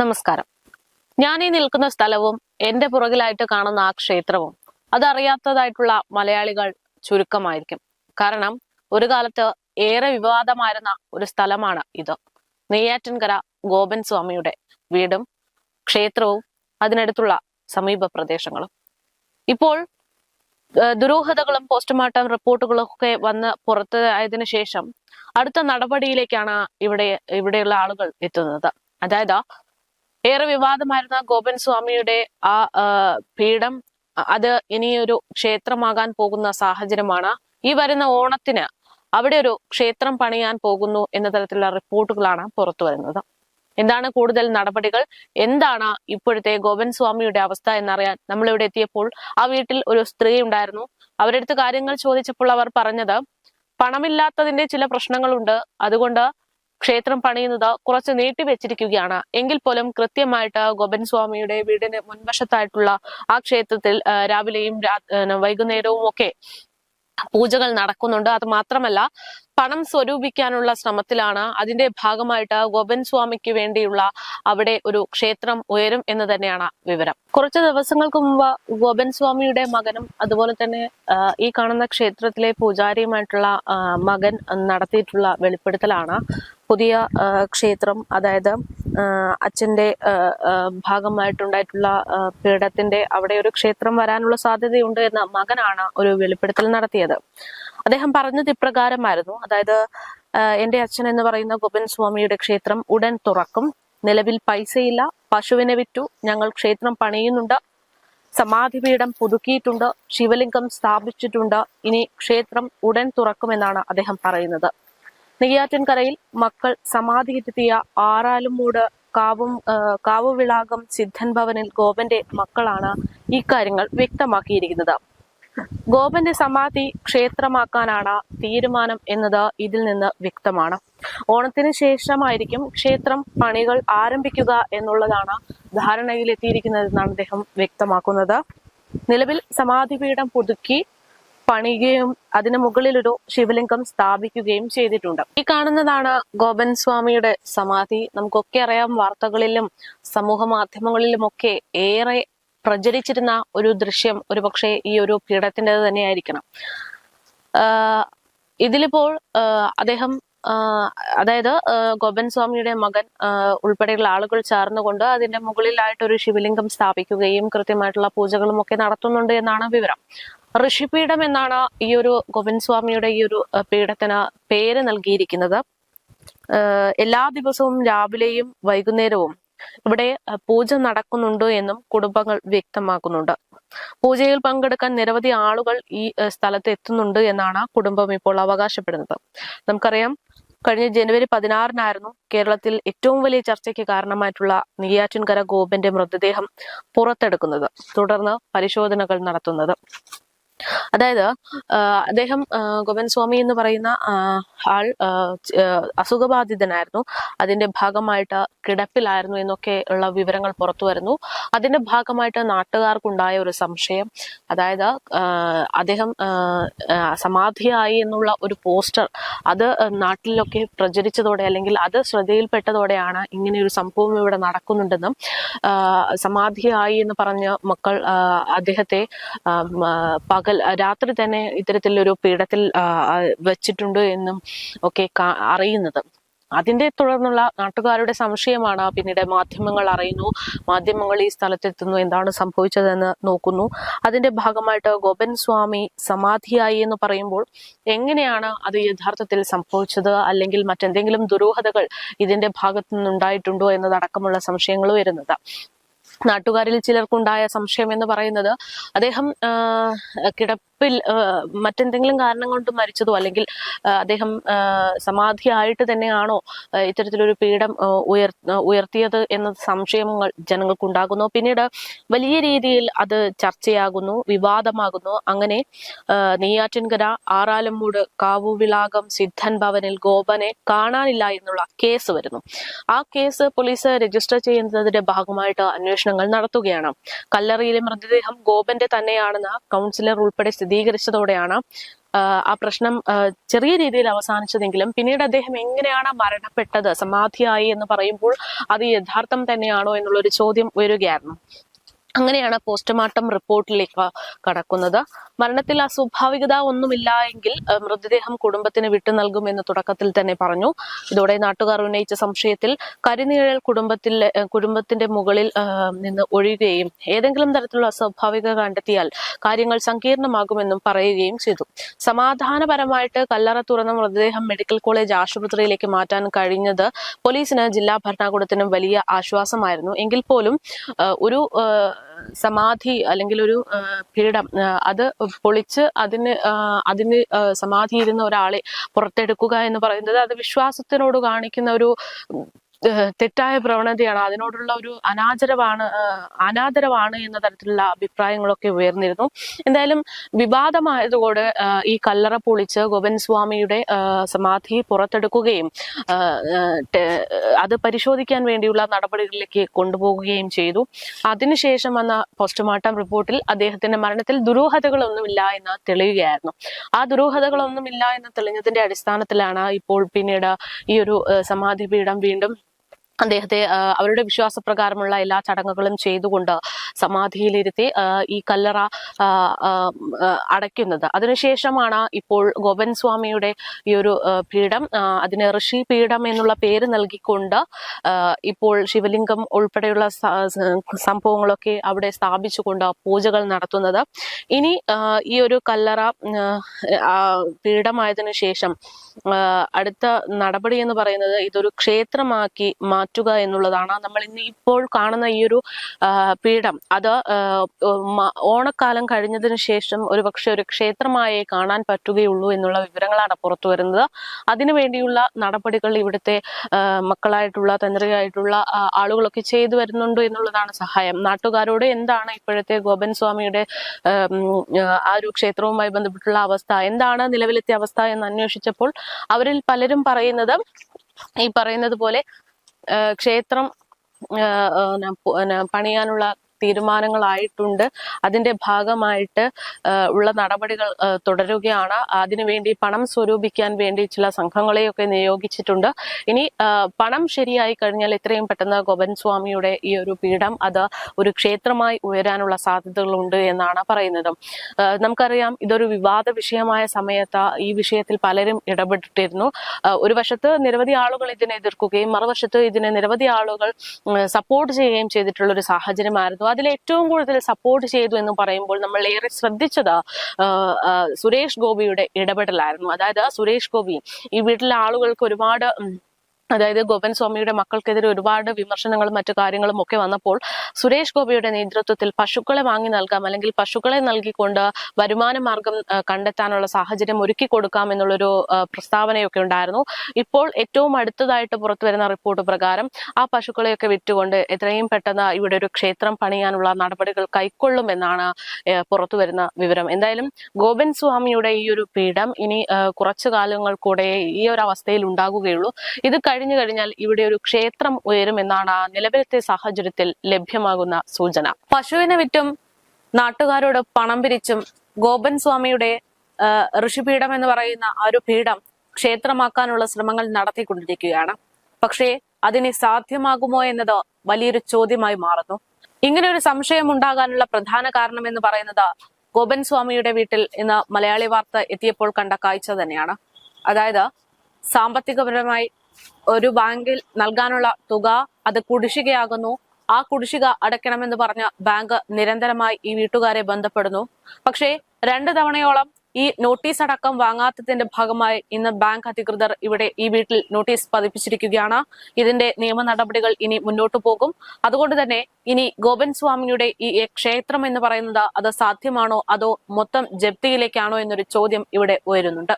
നമസ്കാരം. ഞാൻ ഈ നിൽക്കുന്ന സ്ഥലവും എന്റെ പുറകിലായിട്ട് കാണുന്ന ആ ക്ഷേത്രവും അതറിയാത്തതായിട്ടുള്ള മലയാളികൾ ചുരുക്കമായിരിക്കും. കാരണം ഒരു കാലത്ത് ഏറെ വിവാദമായിരുന്ന ഒരു സ്ഥലമാണ് ഇത്. നെയ്യാറ്റിൻകര ഗോപൻ സ്വാമിയുടെ വീടും ക്ഷേത്രവും അതിനടുത്തുള്ള സമീപ പ്രദേശങ്ങളും. ഇപ്പോൾ ദുരൂഹതകളും പോസ്റ്റ്മോർട്ടം റിപ്പോർട്ടുകളും ഒക്കെ വന്ന് പുറത്ത് ആയതിനു ശേഷം അടുത്ത നടപടിയിലേക്കാണ് ഇവിടെ ഇവിടെയുള്ള ആളുകൾ എത്തുന്നത്. അതായത് ഏറെ വിവാദമായിരുന്ന ഗോപൻ സ്വാമിയുടെ ആ പീഠം അത് ഇനിയൊരു ക്ഷേത്രമാകാൻ പോകുന്ന സാഹചര്യമാണ്. ഈ വരുന്ന ഓണത്തിന് അവിടെ ഒരു ക്ഷേത്രം പണിയാൻ പോകുന്നു എന്ന തരത്തിലുള്ള റിപ്പോർട്ടുകളാണ് പുറത്തു വരുന്നത്. എന്താണ് കൂടുതൽ നടപടികൾ? എന്താണ് ഇപ്പോഴത്തെ ഗോപൻ സ്വാമിയുടെ അവസ്ഥ എന്നറിയാൻ നമ്മൾ ഇവിടെ എത്തിയപ്പോൾ ആ വീട്ടിൽ ഒരു സ്ത്രീ ഉണ്ടായിരുന്നു. അവരുടെ അടുത്ത് കാര്യങ്ങൾ ചോദിച്ചപ്പോൾ അവർ പറഞ്ഞത് പണമില്ലാത്തതിന്റെ ചില പ്രശ്നങ്ങളുണ്ട്. അതുകൊണ്ട് ക്ഷേത്രം പണിയുന്നത് കുറച്ച് നീട്ടിവെച്ചിരിക്കുകയാണ് എങ്കിൽ പോലും കൃത്യമായിട്ട് ഗോപൻ സ്വാമിയുടെ വീടിന് മുൻവശത്തായിട്ടുള്ള ആ ക്ഷേത്രത്തിൽ രാവിലെയും വൈകുന്നേരവും ഒക്കെ പൂജകൾ നടക്കുന്നുണ്ട്. അത് മാത്രമല്ല പണം സ്വരൂപിക്കാനുള്ള ശ്രമത്തിലാണ് അതിന്റെ ഭാഗമായിട്ട് ഗോപൻ സ്വാമിക്ക് വേണ്ടിയുള്ള അവിടെ ഒരു ക്ഷേത്രം ഉയരും എന്ന് തന്നെയാണ് വിവരം. കുറച്ച് ദിവസങ്ങൾക്ക് മുമ്പ് ഗോപൻ സ്വാമിയുടെ മകനും അതുപോലെ തന്നെ ഈ കാണുന്ന ക്ഷേത്രത്തിലെ പൂജാരിയുമായിട്ടുള്ള മകൻ നടത്തിയിട്ടുള്ള വെളിപ്പെടുത്തലാണ്. പുതിയ ക്ഷേത്രം അതായത് അച്ഛന്റെ ഭാഗമായിട്ടുണ്ടായിട്ടുള്ള ആ, പീഠത്തിന്റെ അവിടെ ഒരു ക്ഷേത്രം വരാനുള്ള സാധ്യതയുണ്ട് എന്ന മകനാണ് ഒരു വെളിപ്പെടുത്തൽ നടത്തിയത്. അദ്ദേഹം പറഞ്ഞത് ഇപ്രകാരമായിരുന്നു. അതായത് എന്റെ അച്ഛൻ എന്ന് പറയുന്ന ഗോപിൻ സ്വാമിയുടെ ക്ഷേത്രം ഉടൻ തുറക്കും. നിലവിൽ പൈസയില്ല. പശുവിനെ വിറ്റു. ഞങ്ങൾ ക്ഷേത്രം പണിയുന്നുണ്ട്. സമാധിപീഠം പുതുക്കിയിട്ടുണ്ട്. ശിവലിംഗം സ്ഥാപിച്ചിട്ടുണ്ട്. ഇനി ക്ഷേത്രം ഉടൻ തുറക്കുമെന്നാണ് അദ്ദേഹം പറയുന്നത്. നെയ്യാറ്റിൻകരയിൽ മക്കൾ സമാധിയിരുത്തിയ ആറാലുമൂട് കാവും കാവുവിളാകം സിദ്ധൻ ഭവനിൽ ഗോപന്റെ മക്കളാണ് ഇക്കാര്യങ്ങൾ കാര്യങ്ങൾ വ്യക്തമാക്കിയിരിക്കുന്നത്. ഗോപന്റെ സമാധി ക്ഷേത്രമാക്കാനാണ് തീരുമാനം എന്നത് ഇതിൽ നിന്ന് വ്യക്തമാണ്. ഓണത്തിന് ശേഷമായിരിക്കും ക്ഷേത്രം പണികൾ ആരംഭിക്കുക എന്നുള്ളതാണ് ധാരണയിലെത്തിയിരിക്കുന്നതെന്നാണ് അദ്ദേഹം വ്യക്തമാക്കുന്നത്. നിലവിൽ സമാധിപീഠം പുതുക്കി പണിയുകയും അതിന് മുകളിൽ ഒരു ശിവലിംഗം സ്ഥാപിക്കുകയും ചെയ്തിട്ടുണ്ട്. ഈ കാണുന്നതാണ് ഗോപൻ സ്വാമിയുടെ സമാധി. നമുക്കൊക്കെ അറിയാം വാർത്തകളിലും സമൂഹ മാധ്യമങ്ങളിലുമൊക്കെ ഏറെ പ്രചരിച്ചിരുന്ന ഒരു ദൃശ്യം ഒരുപക്ഷെ ഈ ഒരു പീഠത്തിന്റെത് തന്നെയായിരിക്കണം. ഇതിലിപ്പോൾ അദ്ദേഹം അതായത് ഗോപൻ സ്വാമിയുടെ മകൻ ഉൾപ്പെടെയുള്ള ആളുകൾ ചേർന്നുകൊണ്ട് അതിന്റെ മുകളിലായിട്ട് ഒരു ശിവലിംഗം സ്ഥാപിക്കുകയും കൃത്യമായിട്ടുള്ള പൂജകളും ഒക്കെ നടത്തുന്നുണ്ട് എന്നാണ് വിവരം. ഋഷിപീഠം എന്നാണ് ഈ ഒരു ഗോവിന്ദ് സ്വാമിയുടെ ഈ ഒരു പീഠത്തിന് പേര് നൽകിയിരിക്കുന്നത്. എല്ലാ ദിവസവും രാവിലെയും വൈകുന്നേരവും ഇവിടെ പൂജ നടക്കുന്നുണ്ട് എന്നും കുടുംബങ്ങൾ വ്യക്തമാക്കുന്നുണ്ട്. പൂജയിൽ പങ്കെടുക്കാൻ നിരവധി ആളുകൾ ഈ സ്ഥലത്ത് എത്തുന്നുണ്ട് എന്നാണ് കുടുംബം ഇപ്പോൾ അവകാശപ്പെടുന്നത്. നമുക്കറിയാം കഴിഞ്ഞ ജനുവരി പതിനാറിനായിരുന്നു കേരളത്തിൽ ഏറ്റവും വലിയ ചർച്ചയ്ക്ക് കാരണമായിട്ടുള്ള നെയ്യാറ്റിൻകര ഗോപന്റെ മൃതദേഹം പുറത്തെടുക്കുന്നത് തുടർന്ന് പരിശോധനകൾ നടത്തുന്നത്. അതായത് അദ്ദേഹം ആഹ് സ്വാമി എന്ന് പറയുന്ന ആൾ അസുഖബാധിതനായിരുന്നു. അതിന്റെ ഭാഗമായിട്ട് കിടപ്പിലായിരുന്നു എന്നൊക്കെ ഉള്ള വിവരങ്ങൾ പുറത്തു വരുന്നു. അതിന്റെ ഭാഗമായിട്ട് നാട്ടുകാർക്കുണ്ടായ ഒരു സംശയം അതായത് അദ്ദേഹം സമാധിയായി എന്നുള്ള ഒരു പോസ്റ്റർ അത് നാട്ടിലൊക്കെ പ്രചരിച്ചതോടെ അല്ലെങ്കിൽ അത് ശ്രദ്ധയിൽപ്പെട്ടതോടെയാണ് ഇങ്ങനെ ഒരു സംഭവം ഇവിടെ നടക്കുന്നുണ്ടെന്നും സമാധിയായി എന്ന് പറഞ്ഞ മക്കൾ അദ്ദേഹത്തെ ആ, പകൽ രാത്രി തന്നെ ഇത്തരത്തിലൊരു പീഠത്തിൽ വെച്ചിട്ടുണ്ട് എന്നും ഒക്കെ അറിയുന്നത്. അതിന്റെ തുടർന്നുള്ള നാട്ടുകാരുടെ സംശയമാണ് പിന്നീട് മാധ്യമങ്ങൾ അറിയുന്നു. മാധ്യമങ്ങൾ ഈ സ്ഥലത്തെത്തുന്നു എന്താണ് സംഭവിച്ചതെന്ന് നോക്കുന്നു. അതിന്റെ ഭാഗമായിട്ട് ഗോപൻ സ്വാമി സമാധിയായി എന്ന് പറയുമ്പോൾ എങ്ങനെയാണ് അത് യഥാർത്ഥത്തിൽ സംഭവിച്ചത്? അല്ലെങ്കിൽ മറ്റെന്തെങ്കിലും ദുരൂഹതകൾ ഇതിന്റെ ഭാഗത്തു നിന്നുണ്ടായിട്ടുണ്ടോ എന്നതടക്കമുള്ള സംശയങ്ങൾ വരുന്നത്. നാട്ടുകാരിൽ ചിലർക്കുണ്ടായ സംശയം എന്ന് പറയുന്നത് അദ്ദേഹം ആ, കിടപ്പിൽ ആ, മറ്റെന്തെങ്കിലും കാരണം കൊണ്ട് മരിച്ചതോ അല്ലെങ്കിൽ അദ്ദേഹം സമാധി സമാധിയായിട്ട് തന്നെയാണോ ഇത്തരത്തിലൊരു പീഠം ഉയർ ഉയർത്തിയത് എന്ന സംശയങ്ങൾ ജനങ്ങൾക്കുണ്ടാകുന്നു. പിന്നീട് വലിയ രീതിയിൽ അത് ചർച്ചയാകുന്നു വിവാദമാകുന്നു. അങ്ങനെ നെയ്യാറ്റിൻകര ആറാലമ്മൂട് കാവുവിളാകം സിദ്ധൻ ഭവനിൽ ഗോപനെ കാണാനില്ല എന്നുള്ള കേസ് വരുന്നു. ആ കേസ് പോലീസ് രജിസ്റ്റർ ചെയ്യുന്നതിന്റെ ഭാഗമായിട്ട് അന്വേഷണങ്ങൾ നടത്തുകയാണ്. കല്ലറയിലെ മൃതദേഹം ഗോപന്റെ തന്നെയാണെന്ന് കൗൺസിലർ ഉൾപ്പെടെ സ്ഥിരീകരിച്ചതോടെയാണ് ആ, പ്രശ്നം ചെറിയ രീതിയിൽ അവസാനിച്ചതെങ്കിലും പിന്നീട് അദ്ദേഹം എങ്ങനെയാണ് മരണപ്പെട്ടത് സമാധിയായി എന്ന് പറയുമ്പോൾ അത് യഥാർത്ഥം തന്നെയാണോ എന്നുള്ളൊരു ചോദ്യം ഉയരുകയായിരുന്നു. അങ്ങനെയാണ് പോസ്റ്റ്മോർട്ടം റിപ്പോർട്ടിലേക്ക് കടക്കുന്നത്. മരണത്തിൽ അസ്വാഭാവികത ഒന്നുമില്ല എങ്കിൽ മൃതദേഹം കുടുംബത്തിന് വിട്ടു നൽകുമെന്ന് തുടക്കത്തിൽ തന്നെ പറഞ്ഞു. ഇതോടെ നാട്ടുകാർ ഉന്നയിച്ച സംശയത്തിൽ കരിനീഴൽ കുടുംബത്തിൽ കുടുംബത്തിന്റെ മുകളിൽ നിന്ന് ഒഴിയുകയും ഏതെങ്കിലും തരത്തിലുള്ള അസ്വാഭാവിക കണ്ടെത്തിയാൽ കാര്യങ്ങൾ സങ്കീർണമാകുമെന്നും പറയുകയും ചെയ്തു. സമാധാനപരമായിട്ട് കല്ലറ തുറന്ന മൃതദേഹം മെഡിക്കൽ കോളേജ് ആശുപത്രിയിലേക്ക് മാറ്റാൻ കഴിഞ്ഞത് പോലീസിന് ജില്ലാ ഭരണകൂടത്തിനും വലിയ ആശ്വാസമായിരുന്നു. എങ്കിൽ പോലും ഒരു സമാധി അല്ലെങ്കിൽ ഒരു പീഠം അത് പൊളിച്ച് അതിന് അതിന് സമാധി ഇരുന്ന ഒരാളെ പുറത്തെടുക്കുക എന്ന് പറയുന്നത് അത് വിശ്വാസത്തിനോട് കാണിക്കുന്ന ഒരു തെറ്റായ പ്രവണതയാണ്. അതിനോടുള്ള ഒരു അനാചരവാണ് അനാദരവാണ് എന്ന തരത്തിലുള്ള അഭിപ്രായങ്ങളൊക്കെ ഉയർന്നിരുന്നു. എന്തായാലും വിവാദമായതുകൊണ്ട് ഈ കല്ലറ പൊളിച്ച് ഗോപൻ സ്വാമിയുടെ സമാധി പുറത്തെടുക്കുകയും അത് പരിശോധിക്കാൻ വേണ്ടിയുള്ള നടപടികളിലേക്ക് കൊണ്ടുപോകുകയും ചെയ്തു. അതിനുശേഷം വന്ന പോസ്റ്റ്മോർട്ടം റിപ്പോർട്ടിൽ അദ്ദേഹത്തിന്റെ മരണത്തിൽ ദുരൂഹതകളൊന്നുമില്ല എന്ന് തെളിയുകയായിരുന്നു. ആ ദുരൂഹതകളൊന്നുമില്ല എന്ന് തെളിഞ്ഞതിന്റെ അടിസ്ഥാനത്തിലാണ് ഇപ്പോൾ പിന്നീട് ഈ ഒരു സമാധി പീഠം വീണ്ടും അദ്ദേഹത്തെ അവരുടെ വിശ്വാസപ്രകാരമുള്ള എല്ലാ ചടങ്ങുകളും ചെയ്തുകൊണ്ട് സമാധിയിലിരുത്തി ഈ കല്ലറ അടയ്ക്കുന്നത്. അതിനുശേഷമാണ് ഇപ്പോൾ ഗോപൻ സ്വാമിയുടെ ഈ ഒരു പീഠം അതിന് ഋഷി പീഠം എന്നുള്ള പേര് നൽകിക്കൊണ്ട് ഇപ്പോൾ ശിവലിംഗം ഉൾപ്പെടെയുള്ള സംഭവങ്ങളൊക്കെ അവിടെ സ്ഥാപിച്ചുകൊണ്ട് പൂജകൾ നടത്തുന്നത്. ഇനി ഈ ഒരു കല്ലറ പീഠമായതിനു ശേഷം അടുത്ത നടപടി എന്ന് പറയുന്നത് ഇതൊരു ക്ഷേത്രമാക്കി മാറ്റുക എന്നുള്ളതാണ്. നമ്മൾ ഇന്ന് ഇപ്പോൾ കാണുന്ന ഈ ഒരു പീഠം. അത് ഓണക്കാലം കഴിഞ്ഞതിന് ശേഷം ഒരു പക്ഷെ ഒരു ക്ഷേത്രമായേ കാണാൻ പറ്റുകയുള്ളൂ എന്നുള്ള വിവരങ്ങളാണ് പുറത്തു വരുന്നത്. അതിനുവേണ്ടിയുള്ള നടപടികൾ ഇവിടുത്തെ മക്കളായിട്ടുള്ള തന്ത്രിയായിട്ടുള്ള ആളുകളൊക്കെ ചെയ്തു വരുന്നുണ്ട് എന്നുള്ളതാണ് സഹായം. നാട്ടുകാരോട് എന്താണ് ഇപ്പോഴത്തെ ഗോപൻ സ്വാമിയുടെ ആ, ഒരു ക്ഷേത്രവുമായി ബന്ധപ്പെട്ടുള്ള അവസ്ഥ? എന്താണ് നിലവിലത്തെ അവസ്ഥ എന്ന് അന്വേഷിച്ചപ്പോൾ അവരിൽ പലരും പറയുന്നത് ഈ പറയുന്നത് പോലെ ക്ഷേത്രം പണിയാനുള്ള തീരുമാനങ്ങളായിട്ടുണ്ട്. അതിന്റെ ഭാഗമായിട്ട് ഉള്ള നടപടികൾ തുടരുകയാണ്. അതിനുവേണ്ടി പണം സ്വരൂപിക്കാൻ വേണ്ടി ചില സംഘങ്ങളെയൊക്കെ നിയോഗിച്ചിട്ടുണ്ട്. ഇനി പണം ശരിയായി കഴിഞ്ഞാൽ എത്രയും പെട്ടെന്ന് ഗോപൻ സ്വാമിയുടെ ഈ ഒരു പീഠം അത് ഒരു ക്ഷേത്രമായി ഉയരാനുള്ള സാധ്യതകളുണ്ട് എന്നാണ് പറയുന്നത്. നമുക്കറിയാം ഇതൊരു വിവാദ വിഷയമായ സമയത്ത് ഈ വിഷയത്തിൽ പലരും ഇടപെട്ടിരുന്നു. ഒരു വശത്ത് നിരവധി ആളുകൾ ഇതിനെ എതിർക്കുകയും മറുവശത്ത് ഇതിനെ നിരവധി ആളുകൾ സപ്പോർട്ട് ചെയ്യുകയും ചെയ്തിട്ടുള്ള ഒരു സാഹചര്യമായിരുന്നു. അതിൽ ഏറ്റവും കൂടുതൽ സപ്പോർട്ട് ചെയ്തു എന്ന് പറയുമ്പോൾ നമ്മൾ ഏറെ ശ്രദ്ധിച്ചത് സുരേഷ് ഗോപിയുടെ ഇടപെടലായിരുന്നു. അതായത് സുരേഷ് ഗോപി ഈ വീട്ടിലെ ആളുകൾക്ക് ഒരുപാട് അതായത് ഗോപൻ സ്വാമിയുടെ മക്കൾക്കെതിരെ ഒരുപാട് വിമർശനങ്ങളും മറ്റു കാര്യങ്ങളും ഒക്കെ വന്നപ്പോൾ സുരേഷ് ഗോപിയുടെ നേതൃത്വത്തിൽ പശുക്കളെ വാങ്ങി നൽകാം അല്ലെങ്കിൽ പശുക്കളെ നൽകിക്കൊണ്ട് വരുമാന മാർഗം കണ്ടെത്താനുള്ള സാഹചര്യം ഒരുക്കി കൊടുക്കാം എന്നുള്ളൊരു പ്രസ്താവനയൊക്കെ ഉണ്ടായിരുന്നു. ഇപ്പോൾ ഏറ്റവും അടുത്തതായിട്ട് പുറത്തു വരുന്ന റിപ്പോർട്ട് പ്രകാരം ആ പശുക്കളെയൊക്കെ വിറ്റുകൊണ്ട് എത്രയും പെട്ടെന്ന് ഇവിടെ ഒരു ക്ഷേത്രം പണിയാനുള്ള നടപടികൾ കൈക്കൊള്ളുമെന്നാണ് പുറത്തു വരുന്ന വിവരം. എന്തായാലും ഗോപൻ സ്വാമിയുടെ ഈ ഒരു പീഠം ഇനി കുറച്ചു കാലങ്ങൾ കൂടെ ഈ ഒരു അവസ്ഥയിൽ ഉണ്ടാകുകയുള്ളൂ. ഇത് കഴിഞ്ഞു കഴിഞ്ഞാൽ ഇവിടെ ഒരു ക്ഷേത്രം ഉയരുമെന്നാണ് നിലവിലത്തെ സാഹചര്യത്തിൽ ലഭ്യമാകുന്ന സൂചന. പശുവിനെ വിറ്റും നാട്ടുകാരോട് പണം പിരിച്ചും ഗോപൻ സ്വാമിയുടെ ഋഷിപീഠം എന്ന് പറയുന്ന ആ ഒരു പീഠം ക്ഷേത്രമാക്കാനുള്ള ശ്രമങ്ങൾ നടത്തിക്കൊണ്ടിരിക്കുകയാണ്. പക്ഷേ അതിന് സാധ്യമാകുമോ എന്നത് വലിയൊരു ചോദ്യമായി മാറുന്നു. ഇങ്ങനെ ഒരു സംശയം ഉണ്ടാകാനുള്ള പ്രധാന കാരണം എന്ന് പറയുന്നത് ഗോപൻ സ്വാമിയുടെ വീട്ടിൽ ഇന്ന് മലയാളി വാർത്ത എത്തിയപ്പോൾ കണ്ട കാഴ്ച തന്നെയാണ്. അതായത് സാമ്പത്തികപരമായി ഒരു ബാങ്കിൽ നൽകാനുള്ള തുക അത് കുടിശ്ശികയാകുന്നു. ആ കുടിശ്ശിക അടയ്ക്കണമെന്ന് പറഞ്ഞ ബാങ്ക് നിരന്തരമായി ഈ വീട്ടുകാരെ ബന്ധപ്പെടുന്നു. പക്ഷേ രണ്ട് തവണയോളം ഈ നോട്ടീസ് അടക്കം വാങ്ങാത്തതിന്റെ ഭാഗമായി ഇന്ന് ബാങ്ക് അധികൃതർ ഇവിടെ ഈ വീട്ടിൽ നോട്ടീസ് പതിപ്പിച്ചിരിക്കുകയാണ്. ഇതിന്റെ നിയമ നടപടികൾ ഇനി മുന്നോട്ടു പോകും. അതുകൊണ്ട് തന്നെ ഇനി ഗോപൻ സ്വാമിയുടെ ഈ ക്ഷേത്രം എന്ന് പറയുന്നത് അത് സാധ്യമാണോ? അതോ മൊത്തം ജപ്തിയിലേക്കാണോ എന്നൊരു ചോദ്യം ഇവിടെ ഉയരുന്നുണ്ട്.